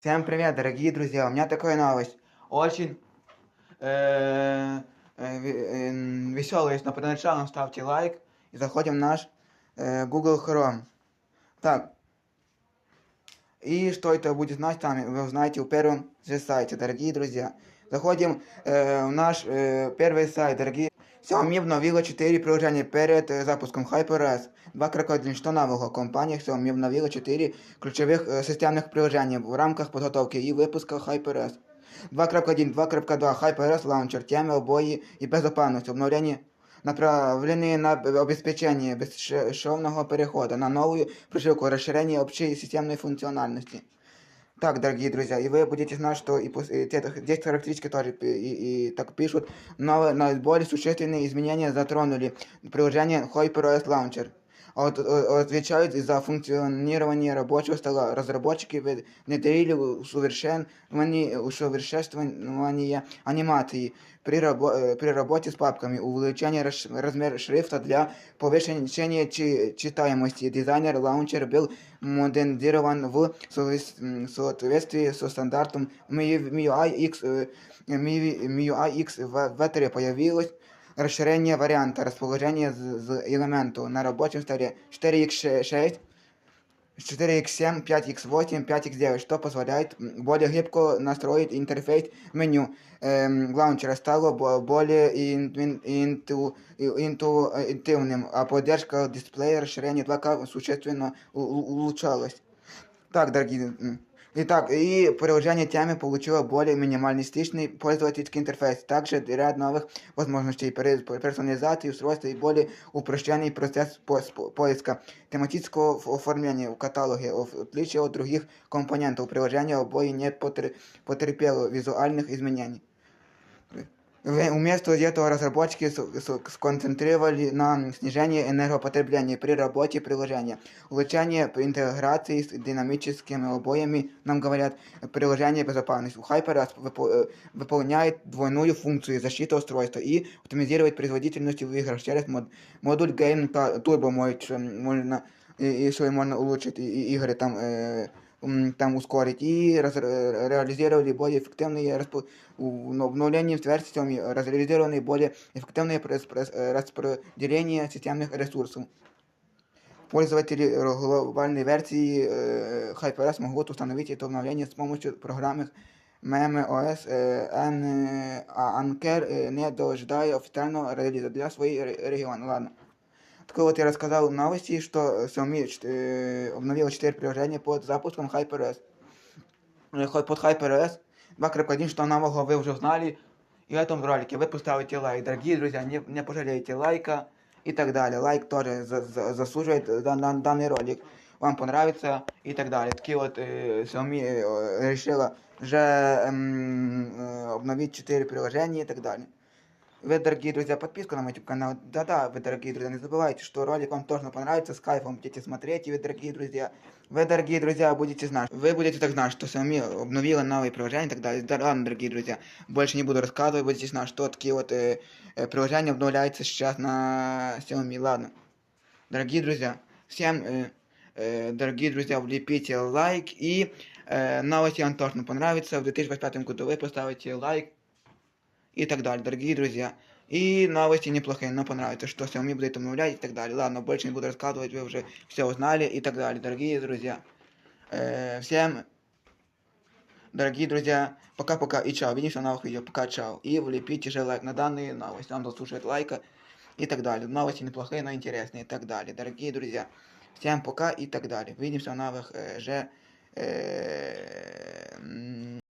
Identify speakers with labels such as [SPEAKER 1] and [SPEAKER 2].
[SPEAKER 1] Всем привет, дорогие друзья! У меня такая новость. Очень э, веселая. Но перед началом ставьте лайк и заходим в наш э, Google Chrome. Так. И что это будет значить, там вы узнаете в первом же сайте, дорогие друзья. Заходим э, в наш э, первый сайт, дорогие. Xiaomi обновила 4 приложения перед э, запуском HyperOS 2.1. Что нового? Компания Xiaomi обновила 4 ключевых э, системных приложения в рамках подготовки и выпуска HyperOS 2.1, 2.2 HyperOS Launcher, темы, обои и безопасность. Обновление направленные на обеспечение бесшовного перехода на новую прошивку расширение общей системной функциональности. Так, дорогие друзья, и вы будете знать, что и, и здесь характеристики тоже и, и так пишут, но наиболее существенные изменения затронули приложение HyperOS Launcher От, отвечают за функционирование рабочего стола. Разработчики внедрили усовершенствование, усовершенствование анимации при, рабо, э, при работе с папками, увеличение размера шрифта для повышения читаемости. Дизайнер лаунчер был модернизирован в соответствии со стандартом MIUI X. MIUI X в ветере появилось расширение варианта расположения з элементу на рабочем столе 4x6, 4x7, 5x8, 5x9, что позволяет более гибко настроить интерфейс меню эм, лаунчера стало более инту, инту, интуитивным, а поддержка дисплея расширения 2К существенно улучшалась. Так, дорогие Итак, и приложение темы получило более минималистичный пользовательский интерфейс, также ряд новых возможностей персонализации устройства и более упрощенный процесс поиска тематического оформления в каталоге, в отличие от других компонентов приложения обои не потерпело визуальных изменений. Вместо этого разработчики сконцентрировали на снижении энергопотребления при работе приложения, улучшение интеграции с динамическими обоями, нам говорят, приложение безопасности. HyperOS э, выполняет двойную функцию защиты устройства и оптимизирует производительность в играх через модуль Game Turbo, можно, еще можно улучшить игры там э, там ускорить и раз, реализировали более эффективные распо, обновления с версиями, реализированы более эффективные распределение системных ресурсов. Пользователи глобальной версии э, HyperOS могут установить это обновление с помощью программы MemeOS э, Anker, э, не дожидая официального релиза для своих регионов. Ладно. Так вот, я рассказал новости, что Xiaomi э, обновила 4 приложения под запуском HyperOS. Э, под HyperOS 2.1, что нового вы уже знали. И в этом ролике вы поставите лайк. Дорогие друзья, не, не пожалейте лайка и так далее. Лайк тоже за, за, заслуживает дан, данный ролик. Вам понравится и так далее. Такие вот э, Xiaomi э, решила уже э, обновить 4 приложения и так далее. Вы, дорогие друзья, подписку на мой YouTube канал. Да-да, вы, дорогие друзья, не забывайте, что ролик вам тоже понравится, с кайфом будете смотреть, и вы, дорогие друзья, вы, дорогие друзья, будете знать, вы будете так знать, что Xiaomi обновила новые приложения и так далее. Да ладно, дорогие друзья, больше не буду рассказывать, будете знать, что такие вот э, э, приложения обновляются сейчас на Xiaomi. Ладно, дорогие друзья, всем, э, э, дорогие друзья, влепите лайк, и э, новости вам тоже понравится. В 2025 году вы поставите лайк, и так далее, дорогие друзья. И новости неплохие, но понравится, что Xiaomi будет обновлять и так далее. Ладно, больше не буду рассказывать, вы уже все узнали и так далее, дорогие друзья. Э, всем, дорогие друзья, пока-пока и чао. Увидимся в новых видео. Пока, чао. И влепите же лайк на данные новости. Нам заслуживает лайка и так далее. Новости неплохие, но интересные и так далее. Дорогие друзья, всем пока и так далее. Увидимся в новых э, же... Э,